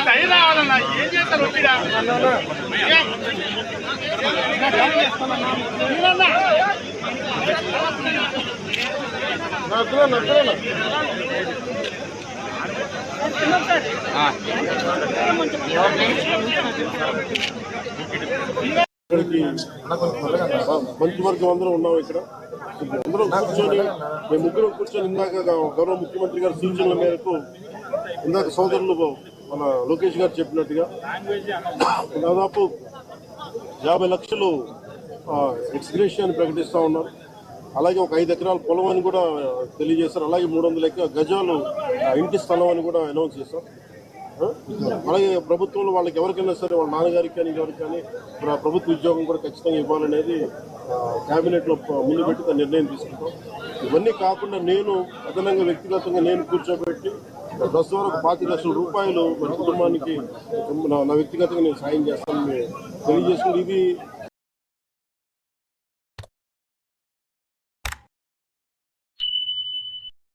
సరి రావాలన్నా ఏం చేస్తారు ఒప్పిడా ఇక్కడికి మంత్రివర్గం అందరం ఉన్నాం ఇక్కడ. అందరం కూర్చొని మేము ముగ్గురం కూర్చొని ఇందాక గౌరవ ముఖ్యమంత్రి గారి సూచనల మేరకు ఇందాక సోదరులు మన లోకేష్ గారు చెప్పినట్టుగా దాదాపు యాభై లక్షలు ఎక్స్గ్రేషన్ ప్రకటిస్తా ఉన్నారు. అలాగే ఒక ఐదు ఎకరాల పొలం అని కూడా తెలియజేశారు. అలాగే మూడు వందల ఎక గజాలు ఆ, ఇంటి స్థలం అని కూడా అనౌన్స్ చేశారు. అలాగే ప్రభుత్వంలో వాళ్ళకి ఎవరికైనా సరే వాళ్ళ నాన్నగారికి కానీ ఎవరికి కానీ ప్రభుత్వ ఉద్యోగం కూడా ఖచ్చితంగా ఇవ్వాలనేది క్యాబినెట్లో ముందు పెట్టి దాని నిర్ణయం తీసుకుంటాం. ఇవన్నీ కాకుండా నేను అదనంగా వ్యక్తిగతంగా నేను కూర్చోబెట్టి బస్సు వరకు పాతి లక్షల రూపాయలు మన కుటుంబానికి నా- నా వ్యక్తిగతంగా నేను సాయం చేస్తాను తెలియజేసుకుని ఇది